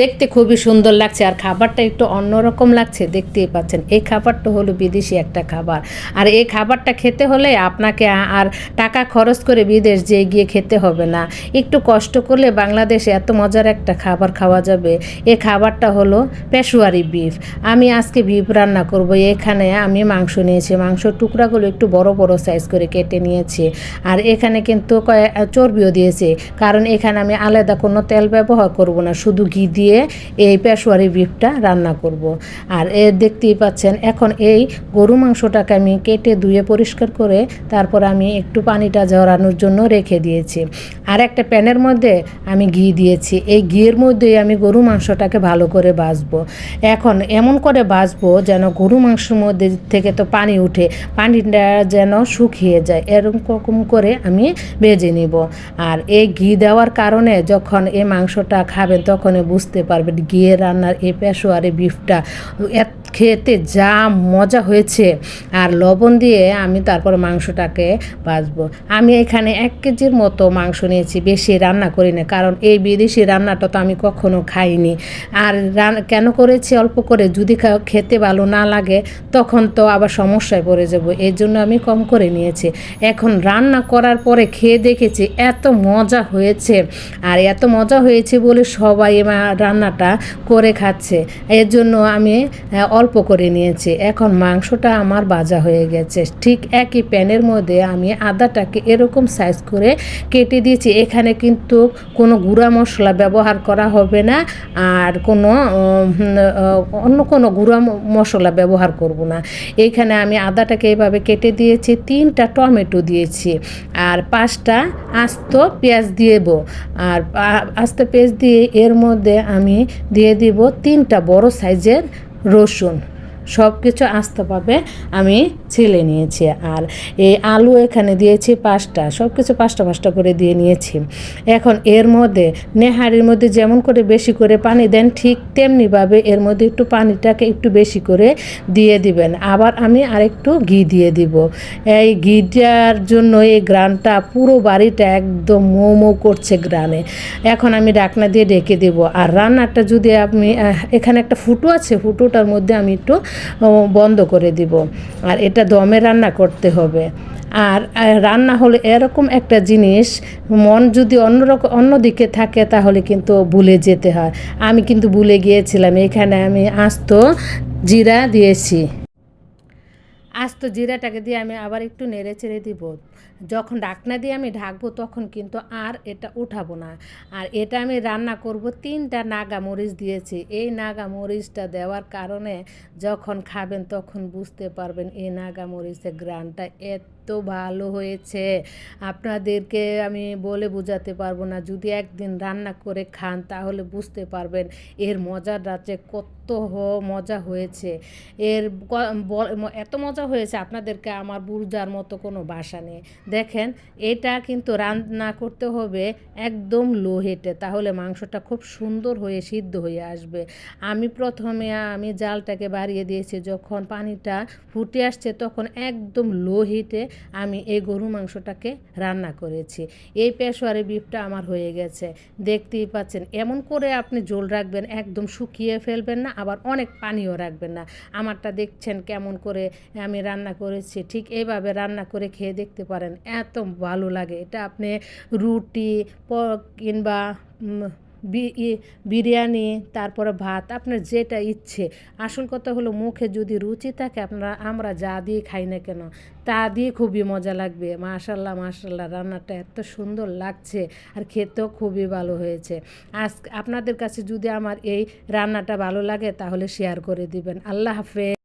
দেখতে খুবই সুন্দর লাগছে আর খাবারটা একটু অন্যরকম লাগছে, দেখতেই পাচ্ছেন। এই খাবারটা হলো বিদেশি একটা খাবার। আর এই খাবারটা খেতে হলে আপনাকে আর টাকা খরচ করে বিদেশ যেয়ে গিয়ে খেতে হবে না। একটু কষ্ট করলে বাংলাদেশে এত মজার একটা খাবার খাওয়া যাবে। এই খাবারটা হলো পেশোয়ারি বিফ। আমি আজকে বিফ রান্না করব। এখানে আমি মাংস নিয়েছি। মাংসর টুকরাগুলো একটু বড় বড় সাইজ করে কেটে নিয়েছি। আর এখানে কিন্তু চর্বিও দিয়েছে। কারণ এখানে আমি আলাদা কোনো তেল ব্যবহার করব না। শুধু ঘি দিয়ে এই পেশোয়ারি বিফটা রান্না করব। আর এ দেখতেই পাচ্ছেন, এখন এই গরু মাংসটাকে আমি কেটে ধুয়ে পরিষ্কার করে তারপর আমি একটু পানিটা ঝরানোর জন্য রেখে দিয়েছি। আর একটা প্যানের মধ্যে আমি ঘি দিয়েছি। এই ঘিয়ের মধ্যেই আমি গরু মাংসটাকে ভালো করে ভাজবো। এখন এমন করে ভাজবো যেন গরু মাংসের মধ্যে থেকে তো পানি উঠে, পানিটা যেন শুকিয়ে যায়। এরকম করে আমি ভেজে নিব। আর এই ঘি দেওয়ার কারণে যখন এই মাংসটা খাবেন তখন বুঝতে পারবেন গিয়ে রান্নার এ পেশোয়ারে বিফটা এত খেতে যা মজা হয়েছে। আর লবণ দিয়ে আমি তারপর মাংসটাকে ভাজবো। আমি এখানে এক কেজির মতো মাংস নিয়েছি বেশি রান্না করি না কারণ এই বিদেশি রান্নাটা তো আমি কখনো খাইনি। আর কেন করেছি অল্প করে? যদি খেতে ভালো না লাগে তখন তো আবার সমস্যায় পড়ে যাব। এই জন্য আমি কম করে নিয়েছি। এখন রান্না করার পরে খেয়ে দেখেছি এত মজা হয়েছে। আর এত মজা হয়েছে বলে সবাই রান্নাটা করে খাচ্ছে। এর জন্য আমি আহ, অল্প করে নিয়েছি। এখন মাংসটা আমার ভাজা হয়ে গেছে। ঠিক একই প্যানের মধ্যে আমি আদাটাকে এরকম সাইজ করে কেটে দিয়েছি। এখানে কিন্তু কোনো গুঁড়া মশলা ব্যবহার করা হবে না আর কোনো অন্য কোনো গুঁড়া মশলা ব্যবহার করব না। এইখানে আমি আদাটাকে এইভাবে কেটে দিয়েছি, তিনটা টমেটো দিয়েছি আর পাঁচটা আস্ত পেঁয়াজ দিয়েব আর আস্ত পেঁয়াজ দিয়ে এর মধ্যে আমি দিয়ে দিব তিনটা বড় সাইজের রসুন সব কিছু আস্তেভাবে আমি ছেলে নিয়েছি আর এই আলু এখানে দিয়েছি পাঁচটা সব কিছু পাঁচটা পাঁচটা করে দিয়ে নিয়েছি। এখন এর মধ্যে নেহারির মধ্যে যেমন করে বেশি করে পানি দেন, ঠিক তেমনিভাবে এর মধ্যে একটু পানিটাকে একটু বেশি করে দিয়ে দিবেন। আবার আমি আরেকটু ঘি দিয়ে দিব। এই ঘিটার জন্য এই গ্রানটা, পুরো বাড়িটা একদম মৌ মৌ করছে গ্রানে। এখন আমি ডাকনা দিয়ে ডেকে দেব। আর রান্নাটা যদি আমি এখানে একটা ফুটো আছে, ফুটোটার মধ্যে আমি একটু বন্ধ করে দিব। আর এটা দমে রান্না করতে হবে। আর রান্না হলে এরকম একটা জিনিস, মন যদি অন্যরকম অন্যদিকে থাকে তাহলে কিন্তু ভুলে যেতে হয়। আমি কিন্তু ভুলে গিয়েছিলাম, এখানে আমি আস্ত জিরা দিয়েছি। আস্ত জিরাটাকে দিয়ে আমি আবার একটু নেড়ে চেড়ে দিব। যখন ডাকনা দিয়ে আমি ঢাকবো তখন কিন্তু আর এটা উঠাবো না। আর এটা আমি রান্না করব তিনটা নাগা মরিচ দিয়েছি। এই নাগা মরিচটা দেওয়ার কারণে যখন খাবেন তখন বুঝতে পারবেন এই নাগা মরিচের গ্রানটা এত ভালো হয়েছে। আপনাদেরকে আমি বলে বোঝাতে পারব না। যদি একদিন রান্না করে খান তাহলে বুঝতে পারবেন এর মজাটা যে কত মজা হয়েছে। এর এত মজা হয়েছে আপনাদেরকে আমার বুঝার মতো কোনো বাসা নেই দেখেন, এটা কিন্তু রান্না করতে হবে একদম লো হেটে, তাহলে মাংসটা খুব সুন্দর হয়ে সিদ্ধ হয়ে আসবে। আমি প্রথমে, আমি জালটাকে বাড়িয়ে দিয়েছি, যখন পানিটা ফুটে আসছে তখন একদম লো হিটে আমি এই গরু মাংসটাকে রান্না করেছি। এই পেশোয়ারি বিফটা আমার হয়ে গেছে। দেখতেই পাচ্ছেন, এমন করে আপনি ঝোল রাখবেন, একদম শুকিয়ে ফেলবেন না, আবার অনেক পানিও রাখবেন না। আমারটা দেখছেন কেমন করে আমি রান্না করেছি, ঠিক এইভাবে রান্না করে খেয়ে দেখতে পারেন। এত ভালো লাগে। এটা আপনি রুটি কিংবা বিরিয়ানি, তারপরে ভাত, আপনার যেটা ইচ্ছে। আসল কথা হলো মুখে যদি রুচি থাকে, আপনারা, আমরা যা দিয়ে খাই না কেন, তা দিয়ে খুবই মজা লাগবে। মাশাল্লাহ মাশাল্লাহ, রান্নাটা এত সুন্দর লাগছে আর খেতেও খুবই ভালো হয়েছে। আজ আপনাদের কাছে যদি আমার এই রান্নাটা ভালো লাগে, তাহলে শেয়ার করে দিবেন। আল্লাহ হাফেজ।